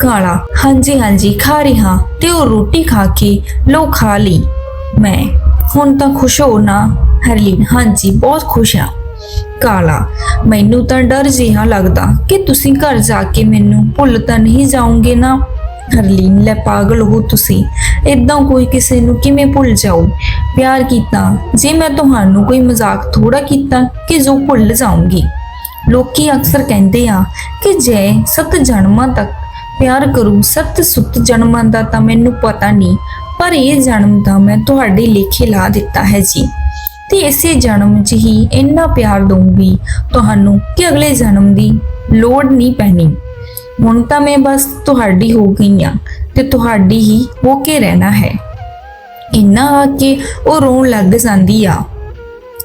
ਕਾਲਾ, ਹਾਂਜੀ ਹਾਂਜੀ, ਖਾ ਰਿਹਾ। ਤੇ ਉਹ ਰੋਟੀ ਖਾ ਕੇ ਲੋ ਖਾ ਲਈ। ਮੈਂ, ਹੁਣ ਤਾਂ ਖੁਸ਼ ਹੋ ਨਾ, ਹਰਲੀਨ? ਹਾਂਜੀ, ਬਹੁਤ ਖੁਸ਼ ਹਾਂ ਕਾਲਾ, ਮੈਨੂੰ ਤਾਂ ਡਰ ਜਿਹਾ ਲੱਗਦਾ ਕਿ ਤੁਸੀਂ ਘਰ ਜਾ ਕੇ ਮੈਨੂੰ ਭੁੱਲ ਤਾਂ ਨਹੀਂ ਜਾਓਗੇ ਨਾ? ਹਰਲੀਨ, ਲੈ ਪਾਗਲ ਹੋ ਤੁਸੀਂ। ਇਦਾਂ ਕੋਈ ਕਿਸੇ ਨੂੰ ਕਿਵੇਂ ਭੁੱਲ ਜਾਊ? ਪਿਆਰ ਕੀਤਾ, ਜੇ ਮੈਂ ਤੁਹਾਨੂੰ ਕੋਈ ਮਜ਼ਾਕ ਥੋੜਾ ਕੀਤਾ ਕਿ ਜੋ ਭੁੱਲ ਜਾਊਂਗੀ। ਲੋਕੀ ਅਕਸਰ ਕਹਿੰਦੇ ਆ ਕਿ ਜੇ ਸਤ ਜਨਮਾਂ ਤੱਕ ਪਿਆਰ ਕਰੂ, ਸਤ ਸੁਤ ਜਨਮਾਂ ਦਾ ਤਾਂ ਮੈਨੂੰ ਪਤਾ ਨਹੀਂ, ਪਰ ਇਹ ਜਨਮ ਤਾਂ ਮੈਂ ਤੁਹਾਡੇ ਲੇਖੇ ਲਾ ਦਿੱਤਾ ਹੈ ਜੀ। ਤੇ ਇਸੇ ਜਨਮ 'ਚ ਹੀ ਇੰਨਾ ਪਿਆਰ ਦਊਂਗੀ ਤੁਹਾਨੂੰ ਕਿ ਅਗਲੇ ਜਨਮ ਦੀ ਲੋੜ ਨਹੀਂ ਪੈਣੀ। ਹੁਣ ਤਾਂ ਮੈਂ ਬਸ ਤੁਹਾਡੀ ਹੋ ਗਈ ਆ ਤੇ ਤੁਹਾਡੀ ਹੀ ਹੋ ਕੇ ਰਹਿਣਾ ਹੈ। ਇੰਨਾ ਆ ਕੇ ਉਹ ਰੋਣ ਲੱਗ ਜਾਂਦੀ ਆ।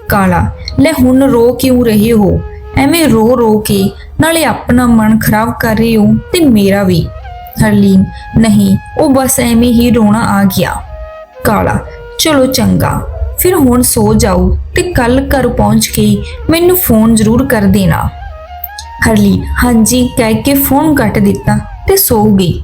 ਕਾਲਾ, ਲੈ ਹੁਣ ਰੋ ਕਿਉਂ ਰਹੇ ਹੋ? ਐਵੇਂ ਰੋ ਰੋ ਕੇ ਨਾਲੇ ਆਪਣਾ ਮਨ ਖਰਾਬ ਕਰ ਰਹੇ ਹੋ ਤੇ ਮੇਰਾ ਵੀ। ਹਰਲੀਨ, ਨਹੀਂ, ਉਹ ਬਸ ਐਵੇਂ ਹੀ ਰੋਣਾ ਆ ਗਿਆ। ਕਾਲਾ, ਚਲੋ ਚੰਗਾ, ਫਿਰ ਹੁਣ ਸੋ ਜਾਓ ਤੇ ਕੱਲ ਘਰ ਪਹੁੰਚ ਕੇ ਮੈਨੂੰ ਫੋਨ ਜ਼ਰੂਰ ਕਰ ਦੇਣਾ। ਹਰਲੀਨ, ਹਾਂਜੀ, ਕਹਿ ਕੇ ਫੋਨ ਕੱਟ ਦਿੱਤਾ ਤੇ ਸੋ ਗਈ।